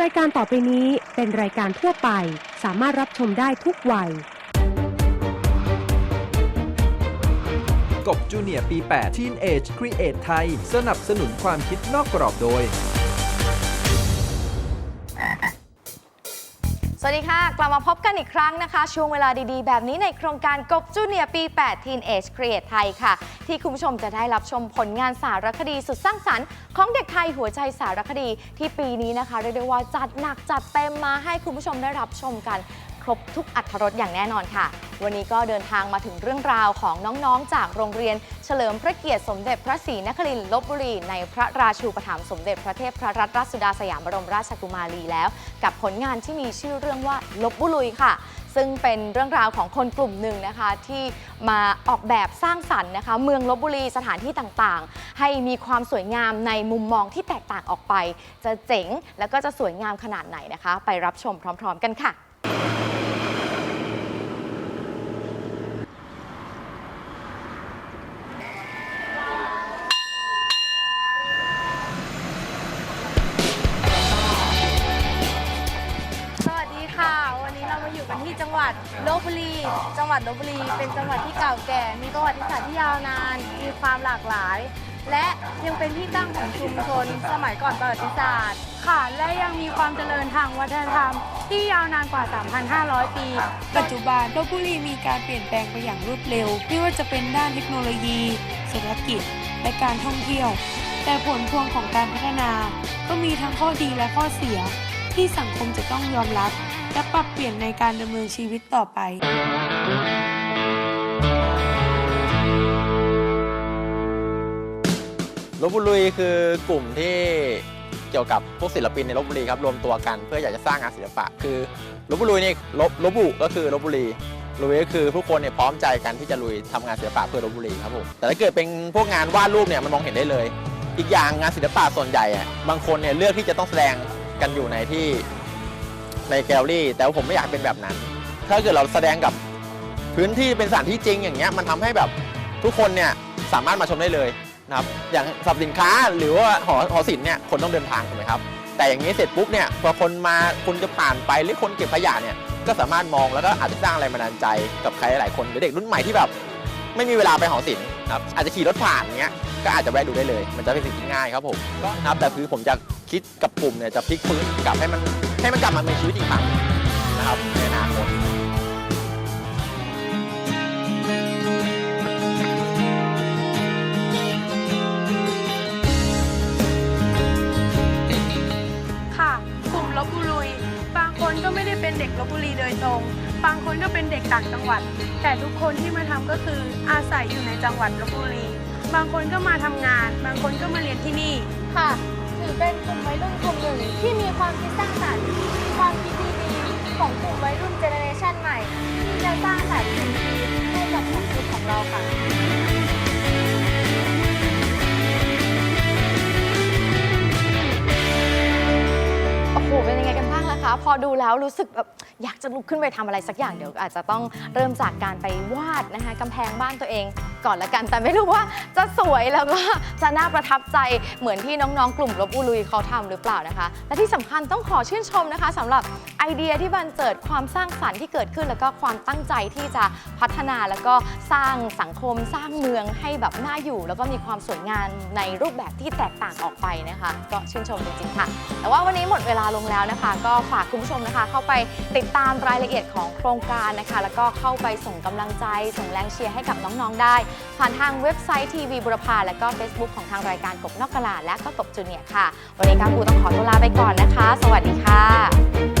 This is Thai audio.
รายการต่อไปนี้เป็นรายการทั่วไป สามารถรับชมได้ทุกวัย กบจูเนียร์ปี 8 Teen Age Create ไทย สนับสนุนความคิดนอกกรอบโดย วัสดีค่ะ กลับมาพบกันอีกครั้งนะคะ ช่วงเวลาดีๆ แบบนี้ในโครงการกบจูเนียปี 8 Teen Age Create ไทยค่ะ ที่คุณผู้ชมจะได้รับชมผลงานสารคดีสุดสร้างสรรค์ของเด็กไทยหัวใจสารคดีที่ปีนี้นะคะเรียกได้ว่าจัดหนักจัดเต็มมาให้คุณผู้ชมได้รับชมกัน ครบทุกอัธรสอย่างแน่นอนค่ะ วันนี้ก็เดินทางมาถึงเรื่องราวของน้องๆ จากโรงเรียนเฉลิมพระเกียรติสมเด็จพระศรีนครินทร์ลบบุรี ในพระราชูปถัมภ์สมเด็จพระเทพพระรัตนราชสุดาสยามบรมราชกุมารีแล้ว กับผลงานที่มีชื่อเรื่องว่าลบบุรีค่ะ ซึ่งเป็นเรื่องราวของคนกลุ่มหนึ่งนะคะที่มาออกแบบสร้างสรรค์นะคะ เมืองลบบุรีสถานที่ต่างๆ ให้มีความสวยงามในมุมมองที่แตกต่างออกไป จะเจ๋งแล้วก็จะสวยงามขนาดไหนนะคะ ไปรับชมพร้อม ๆ กันค่ะ บบุรี จังหวัดลบบุรี เป็นจังหวัดที่เก่าแก่ มีประวัติศาสตร์ที่ยาวนาน มีความหลากหลาย และยังเป็นที่ตั้งของชุมชน สมัยก่อนประวัติศาสตร์ ค่ะ และยังมีความเจริญทางวัฒนธรรม ที่ยาวนานกว่า 3,500 ปี ปัจจุบันลบบุรีมีการเปลี่ยนแปลงไปอย่างรวดเร็ว ไม่ว่าจะเป็นด้านเทคโนโลยี เศรษฐกิจ และการท่องเที่ยว แต่ผลพวงของการพัฒนา ก็มีทั้งข้อดีและข้อเสีย ที่สังคมจะต้องยอมรับ และปรับเปลี่ยนในการดำเนินชีวิตต่อไปลบบุรีคือกลุ่มที่เกี่ยวกับพวกศิลปินในลบบุรีครับรวมตัวกันเพื่ออยากจะสร้างงานศิลปะ คือลบบุรีนี่ลบลบบุก็คือลบบุรีลุยก็คือผู้คนเนี่ยพร้อมใจกันที่จะลุยทำงานศิลปะเพื่อลบบุรีครับผมแต่ถ้าเกิดเป็นพวกงานวาดรูปเนี่ยมันมองเห็นได้เลย อีกอย่างงานศิลปะส่วนใหญ่อะบางคนเนี่ยเลือกที่จะต้องแสดงกันอยู่ในที่ ในแกลลี่ แต่ว่าผมไม่อยากเป็นแบบนั้น ถ้าเกิดเราแสดงกับพื้นที่เป็นสถานที่จริงอย่างเงี้ยมันทำให้แบบทุกคนเนี่ยสามารถมาชมได้เลยนะครับอย่างสับสินค้าหรือว่าหอหอศิลป์เนี่ยคนต้องเดินทางถูกไหมครับ แต่อย่างนี้เสร็จปุ๊บเนี่ยพอคนมาคุณจะผ่านไปหรือคนเก็บขยะเนี่ยก็สามารถมองแล้วก็อาจจะสร้างแรงบันดาลใจกับใครหลายคนหรือเด็กรุ่นใหม่ที่แบบไม่มีเวลาไปหอศิลป์นะครับอาจจะขี่รถผ่านเงี้ยก็อาจจะแวะดูได้เลย มันจะเป็นสิ่งที่ง่ายครับผมก็นะครับแต่คือผมจะ คิดกับกลุ่มเนี่ยจะพลิกฟื้นกลับให้มันให้มันกลับมามีชีวิตอีกครั้งนะครับในอนาคตค่ะกลุ่มลบุรีบางคนก็ไม่ได้เป็นเด็กลบบุรีโดยตรง บางคนก็เป็นเด็กต่างจังหวัด แต่ทุกคนที่มาทำก็คืออาศัยอยู่ในจังหวัดลบบุรี บางคนก็มาทำงาน บางคนก็มาเรียนที่นี่ ความคิดสร้างสรรค์ ความคิดดีๆของกลุ่มวัยรุ่นเจเนอเรชันใหม่ที่จะสร้างสรรค์สิ่งดีๆให้กับสังคมของเราค่ะโอ้โหเป็นยังไงกันบ้างล่ะคะ พอดูแล้วรู้สึกแบบอยากจะลุกขึ้นไปทำอะไรสักอย่างเดี๋ยวอาจจะต้องเริ่มจากการไปวาดนะคะกำแพงบ้านตัวเอง ก่อนละกัน แต่ไม่รู้ว่าจะสวยแล้วก็จะน่าประทับใจเหมือนที่น้องๆ กลุ่มลบอุลุยเขาทำหรือเปล่านะคะ และที่สำคัญต้องขอชื่นชมนะคะสำหรับไอเดียที่บันเจิดความสร้างสรรค์ที่เกิดขึ้น แล้วก็ความตั้งใจที่จะพัฒนาแล้วก็สร้างสังคมสร้างเมืองให้แบบน่าอยู่ แล้วก็มีความสวยงามในรูปแบบที่แตกต่างออกไปนะคะ ก็ชื่นชมจริงๆค่ะ แต่ว่าวันนี้หมดเวลาลงแล้วนะคะ ก็ฝากคุณผู้ชมนะคะ เข้าไปติดตามรายละเอียดของโครงการนะคะ แล้วก็เข้าไปส่งกำลังใจส่งแรงเชียร์ให้กับน้องๆได้ผ่านทางเว็บไซต์ทีวีบุรพาและก็ Facebook ของทางรายการกบนอกกระลาและก็กบจูเนียค่ะ วันนี้กาวปูต้องขอตัวลาไปก่อนนะคะ สวัสดีค่ะ